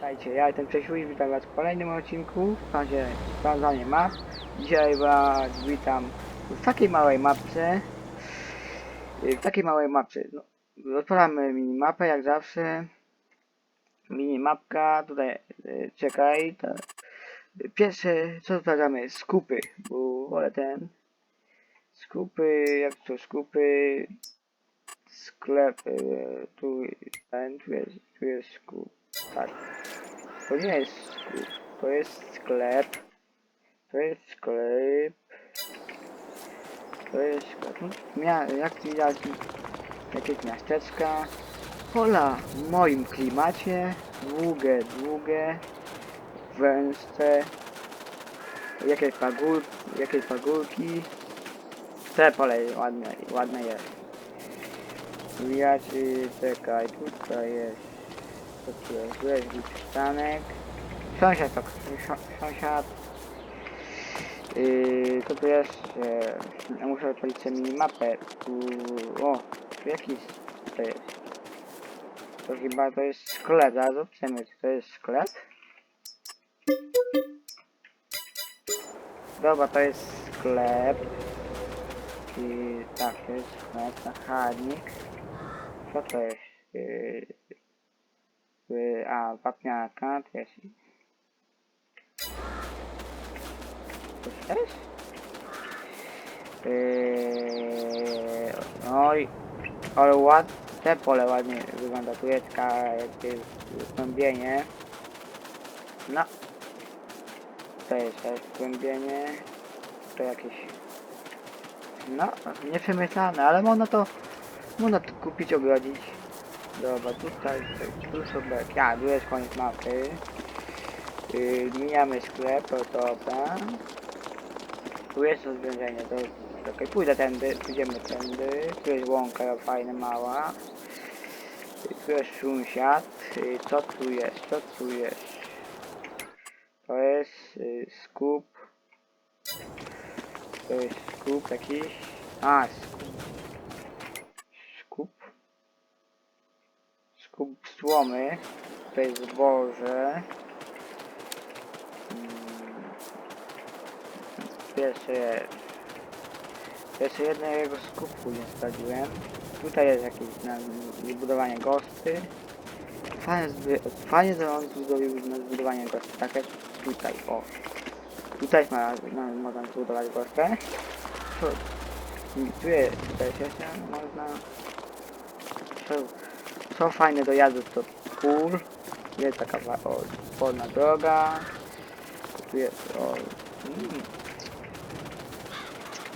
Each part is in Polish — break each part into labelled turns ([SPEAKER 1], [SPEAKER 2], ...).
[SPEAKER 1] Witajcie, ja jestem Czesiu i witam was w kolejnym odcinku w fazie sprawdzanie map. Dzisiaj was witam w takiej małej mapce. Y, W takiej małej mapce. No, otwieramy minimapę jak zawsze. Minimapka, tutaj y, czekaj. To, pierwsze co sprawdzamy? Skupy, bo wolę ten. Skupy, jak to skupy? Sklep, y, tu, ten, tu jest, tu jest skup. Tak. To nie jest to jest sklep. To jest sklep. To jest sklep. No, Mia jak widać, jakieś miasteczka. Pola w moim klimacie. Długie, długie. Wężce. Jakieś pagórki, jakieś pagórki. Te pole ładne, ładne jest. Widać, y, czekaj, tutaj jest. Co tu jest? Jest przystanek. Sąsiad, tak, sąs- sąsiad. Yy, co tu jest? E, ja muszę odpalić sobie minimapę. Tu, o, tu jakiś, to jest? To chyba to jest sklep, zaraz zobaczymy, czy to jest sklep. Dobra, to jest sklep. I tak, to jest sklep, nachalnik. Co to jest? Yy, a, wapniaka, jest... To jest? Yy, oj, ale ład, te pole ładnie wygląda, tu jest głębienie. No. To jest też głębienie. To jakieś... No, nie przemyślane, ale można to można to kupić, ogrodzić. Dobra, tutaj, tu sobie, ja, tu jest koniec mapy. Yy, zmieniamy sklep, to dobra. Tu jest rozwiązanie, to okej, pójdę tędy, pójdziemy tędy. Tu jest łąka fajna, mała. Tu jest sąsiad. Yy, Co tu jest? Co tu jest? To jest yy, skup. To jest skup jakiś. A. Skup. Skup słomy. Jest zboże. Mm. Jeszcze jest. Jeszcze jednego skupu nie sprawdziłem. Tutaj jest jakieś na, zbudowanie gosty. Fajnie, fajnie że on zrobił na zbudowanie gosty. Tak jak tutaj, o. Tutaj ma, można zbudować gostę. Tu, tu jest, tutaj jeszcze można... są fajne dojazdy do pól. Jest taka o, polna droga. Tu jest o... Mm,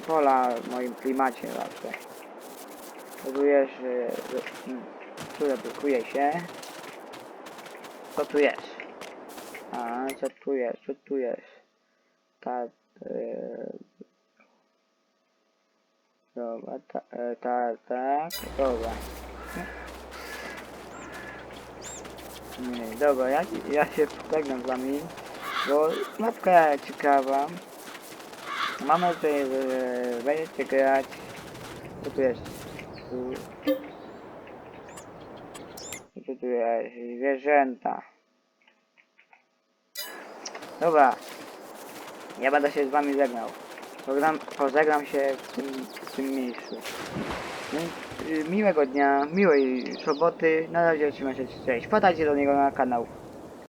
[SPEAKER 1] pola w moim klimacie zawsze. Budujesz, tu zablokuje się. Co tu jest? A, co tu jest? Co tu jest? Ta, e, dobra, ta, e, ta, tak, dobra. Nie, dobra, ja, ja się pożegnam z wami, bo mapka ciekawa. Mam nadzieję, że będziecie grać. Co tu jest? Co tu jest? Zwierzęta. Dobra. Ja będę się z wami żegnał. Pożegnam, pożegnam się w tym, w tym miejscu. Więc, y, miłego dnia, miłej soboty. Na razie trzymajcie się. Cześć. Wpadajcie do niego na kanał.